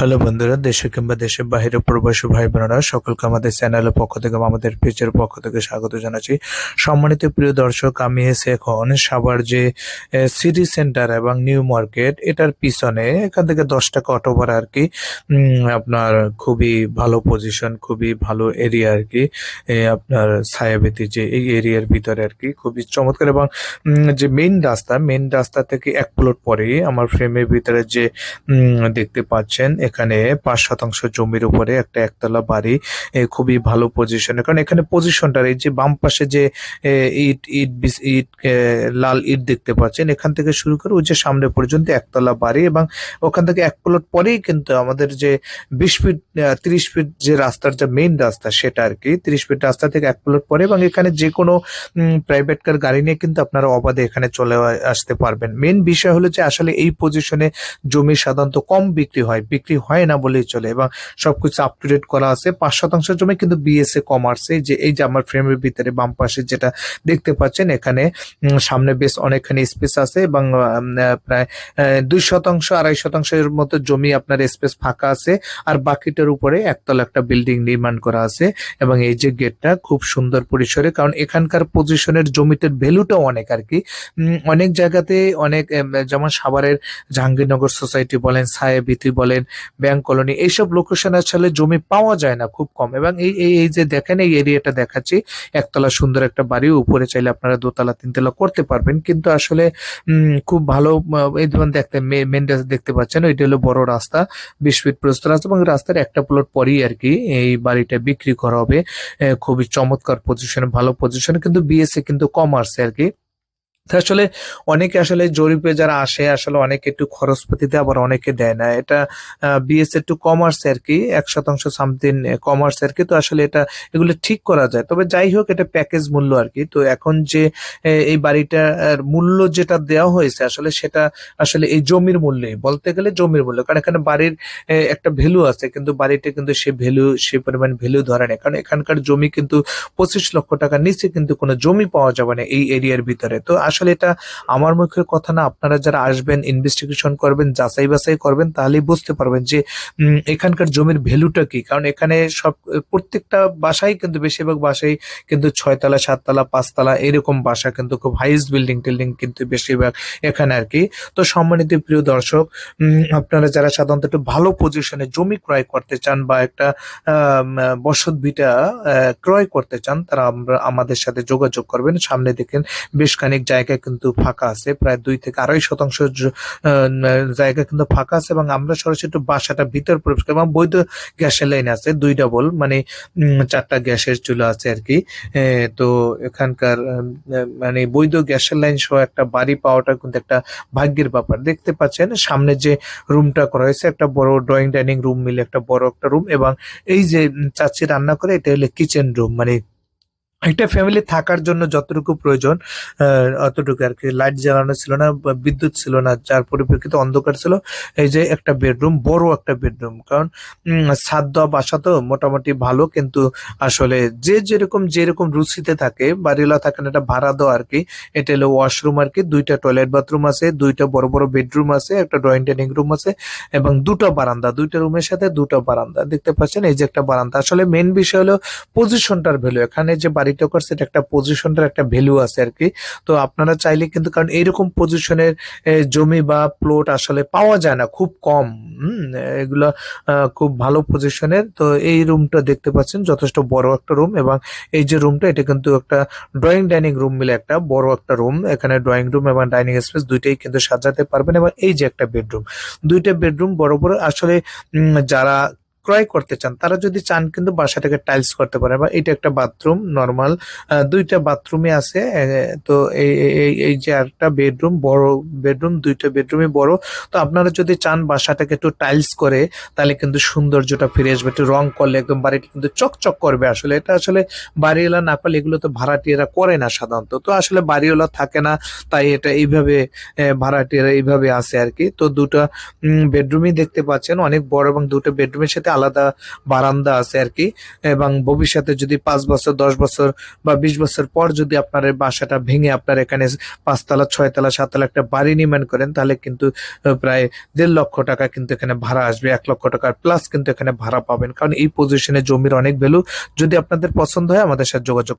Hello বন্ধুরা, দেশে কিংবা দেশের বাইরে প্রবাসী ভাই বোনেরা সকলকে আমাদের চ্যানেলের পক্ষ থেকে আমাদের পেজের পক্ষ থেকে স্বাগত জানাচ্ছি। সম্মানিত প্রিয় দর্শক, আমি এসে এখন সাভার যে সিটি সেন্টার এবং নিউ মার্কেট, এটার পিছনে এখান থেকে দশ টাকা অটো ভাড়া আর কি আপনার খুবই ভালো পজিশন খুবই ভালো এরিয়া আর কি আপনার ছায়াবতী যে, এই এরিয়ার ভিতরে আর কি, খুবই চমৎকার এবং যে মেইন রাস্তা মেইন রাস্তা থেকে এক প্লট পরেই আমার ফ্রেমের ভিতরে যে দেখতে পাচ্ছেন এখানে পাঁচ শতাংশ জমির উপরে একটা একতলা বাড়ি খুবই ভালো পজিশনে কারণ এখানে পজিশনটার এই যে বাম পাশে যে ইট ইট ইট লাল ইট দেখতে পাচ্ছেন, এখান থেকে শুরু করে ওই যে সামনে পর্যন্ত একতলা বাড়ি এবং ওখান থেকে এক প্লট পরেই কিন্তু আমাদের যে বিশ ফিট তিরিশ ফিট যে রাস্তার যে মেইন রাস্তা সেটা আর কি, তিরিশ ফিট রাস্তা থেকে এক প্লট পরে এবং এখানে যে কোনো প্রাইভেট কার গাড়ি নিয়ে কিন্তু আপনারা অবাধে এখানে চলে আসতে পারবেন। মেইন বিষয় হলো যে আসলে এই পজিশনে জমি সাধারণত কম বিক্রি হয়, বিক্রি হয় না বলেই চলে এবং সবকিছু আপ টু ডেট করা আছে। পাঁচ শতাংশ জমি কিন্তু বিএসএ কমার্সে যে, এই যে আমার ফ্রেমের ভিতরে বাম পাশে যেটা দেখতে পাচ্ছেন, এখানে সামনে বেশ অনেকখানি স্পেস আছে এবং প্রায় দুই শতাংশ, আড়াই শতাংশের মতো জমি আপনার স্পেস ফাঁকা আছে। আর বাকিটার উপরে একতলা একটা বিল্ডিং নির্মাণ করা আছে এবং এই যে গেটটা খুব সুন্দর পরিসরে, কারণ এখানকার পজিশনের জমিটার ভ্যালুটাও অনেক আর কি। অনেক জায়গাতে অনেক যেমন সাভারের জাহাঙ্গীরনগর সোসাইটি বলেন সাহেবিতি বলেন ব্যাংক কলোনি, এইসব লোকেশন আসলে জমি পাওয়া যায় না খুব কম। এবং এই এই যে দেখেন, এই এরিয়াটা দেখাচ্ছি, একতলা সুন্দর একটা বাড়ি, উপরে চাইলে আপনারা দোতলা, তিনতলা করতে পারবেন। কিন্তু আসলে খুব ভালো এই ধরুন দেখতে মেন দেখতে পাচ্ছেন, ওইটা হলো বড় রাস্তা, বিশ ফিট প্রস্ত রাস্তা, এবং রাস্তার একটা প্লট পরেই আর কি এই বাড়িটা বিক্রি করা হবে। খুবই চমৎকার পজিশনে ভালো পজিশনে কিন্তু বিএসসি কিন্তু কম আসছে আর কি। আসলে অনেকে আসলে জরিপে যারা আসে, আসলে অনেকে একটু খরচপাতিতে আবার অনেকে দেয় না। এটা বিএস একটু কমার্স আর কি এক শতাংশ সামথিং কমার্স আর কি তো আসলে এটা, এগুলো ঠিক করা যায়। তবে যাই হোক, এটা প্যাকেজ মূল্য আর কি তো এখন যে এই বাড়িটার মূল্য যেটা দেওয়া হয়েছে, আসলে সেটা আসলে এই জমির মূল্যই। বলতে গেলে জমির মূল্য। কারণ এখানে বাড়ির একটা ভ্যালু আছে, কিন্তু বাড়িটা কিন্তু সে ভ্যালু সে পরিমাণ ভ্যালু ধরে না কারণ এখানকার জমি কিন্তু পঁচিশ লক্ষ টাকার নিচে কিন্তু কোনো জমি পাওয়া যাবে না এই এরিয়ার ভিতরে। তো আসলে এটা আমার মুখের কথা না। আপনারা যারা আসবেন ইনভেস্টিগেশন করবেন, যাচাই বাছাই করবেন, তাহলেই বুঝতে পারবেন যে এখানকার জমির ভ্যালুটা কি। কারণ এখানে সব, প্রত্যেকটা বাসাই কিন্তু বেশিরভাগ বাসাই কিন্তু ছয়তলা, সাততলা, পাঁচতলা এরকম বাসা কিন্তু খুব হাইস্ট বিল্ডিং টিল্ডিং কিন্তু বেশিরভাগ এখানে আর কি। তো সম্মানিত প্রিয় দর্শক আপনারা যারা সাধারণত একটু ভালো পজিশনে জমি ক্রয় করতে চান বা একটা বসত ভিটা ক্রয় করতে চান, তারা আমরা, আমাদের সাথে যোগাযোগ করবেন। সামনে দেখেন বেশ খানিক জায়গা কিন্তু ফাঁকা আছে প্রায় দুই থেকে আড়াই শতাংশ জায়গা কিন্তু ফাঁকা আছে এবং আমরা সরাসরি বাসাটা ভিতর প্রবেশ করি এবং বৈধ গ্যাসের লাইন আছে দুই ডাবল মানে চারটা গ্যাসের চুলা আছে আর কি। তো এখানকার মানে বৈধ গ্যাসের লাইন সহ একটা বাড়ি পাওয়াটা কিন্তু একটা ভাগ্যের ব্যাপার। দেখতে পাচ্ছেন সামনে যে রুমটা করা হয়েছে একটা বড় ড্রয়িং ডাইনিং রুম মিলে একটা বড় একটা রুম এবং এই যে উম, চাচি রান্না করে এটা হলো কিচেন রুম মানে একটা ফ্যামিলি থাকার জন্য যতটুকু প্রয়োজন অতটুকু আর কি। লাইট জ্বালানো ছিল না বিদ্যুৎ ছিল না, যার পরিপ্রেক্ষিতে অন্ধকার ছিল। এই যে একটা বেডরুম বড় একটা বেডরুম কারণ ছাদ দেওয়া বাসা তো মোটামুটি ভালো, কিন্তু আসলে যে যেরকম যেরকম রুচিতে থাকে, বাড়িওয়ালা থাকেন এটা ভাড়া দেওয়া আর কি। এটা হলো ওয়াশরুম আর কি, দুইটা টয়লেট বাথরুম আছে, দুইটা বড় বড় বেডরুম আছে, একটা ড্রয়িং ডাইনিং রুম আছে, এবং দুটো বারান্দা। দুইটা রুমের সাথে দুটো বারান্দা। দেখতে পাচ্ছেন, এই যে একটা বারান্দা। আসলে মেন বিষয় হলো পজিশনটার ভ্যালু এখানে যে বাড়িটা করছে, এটা একটা পজিশনটার একটা ভ্যালু আছে আর কি। তো আপনারা চাইলে কিন্তু, কারণ এইরকম পজিশনের জমি বা প্লট আসলে পাওয়া যায় না, খুব কম। এগুলো খুব ভালো পজিশনের তো এই রুমটা দেখতে পাচ্ছেন, যথেষ্ট বড় একটা রুম এবং এই যে রুমটা এটা কিন্তু একটা ড্রয়িং ডাইনিং রুম মিলে একটা বড় একটা রুম এখানে ড্রয়িং রুম এবং ডাইনিং স্পেস দুইটাই কিন্তু সাজাতে পারবেন এবং এই যে একটা বেডরুম দুইটা বেডরুম বড় বড় আসলে যারা ক্রয় করতে চান, তারা যদি চান কিন্তু বাসাটাকে টাইলস করতে পারে বা এটা একটা বাথরুম নর্মাল দুইটা বাথরুমে আছে তো এই এই- যে একটা বেডরুম বড় বেডরুম দুইটা বেডরুমে বড়। তো আপনারা যদি চান বাসাটাকে একটু টাইলস করে, তাহলে কিন্তু সৌন্দর্যটা ফিরে আসবে, একটু রং করলে একদম বাড়িটা কিন্তু চকচক করবে আসলে। এটা আসলে বাড়িওয়ালা না পারলে এগুলো তো ভাড়াটিয়ারা করে না সাধারণত। তো আসলে বাড়িওয়ালা থাকে না, তাই এটা এইভাবে ভাড়াটিয়ারা এইভাবে আসে আর কি। তো দুটো বেডরুমই দেখতে পাচ্ছেন, অনেক বড় এবং দুটো বেডরুমের সাথে আলাদা বারান্দা আছে আর কি। এবং ভবিষ্যতে যদি পাঁচ বছর, দশ বছর বা বিশ বছর পর যদি আপনার বাসাটা ভেঙে আপনার এখানে পাঁচতলা, ছয়তলা, সাততলা একটা বাড়ি নির্মাণ করেন, তাহলে কিন্তু প্রায় দেড় লক্ষ টাকা কিন্তু এখানে ভাড়া আসবে, এক লক্ষ টাকার প্লাস কিন্তু এখানে ভাড়া পাবেন। কারণ এই পজিশনে জমির অনেক ভ্যালু যদি আপনাদের পছন্দ হয়, আমাদের সাথে যোগাযোগ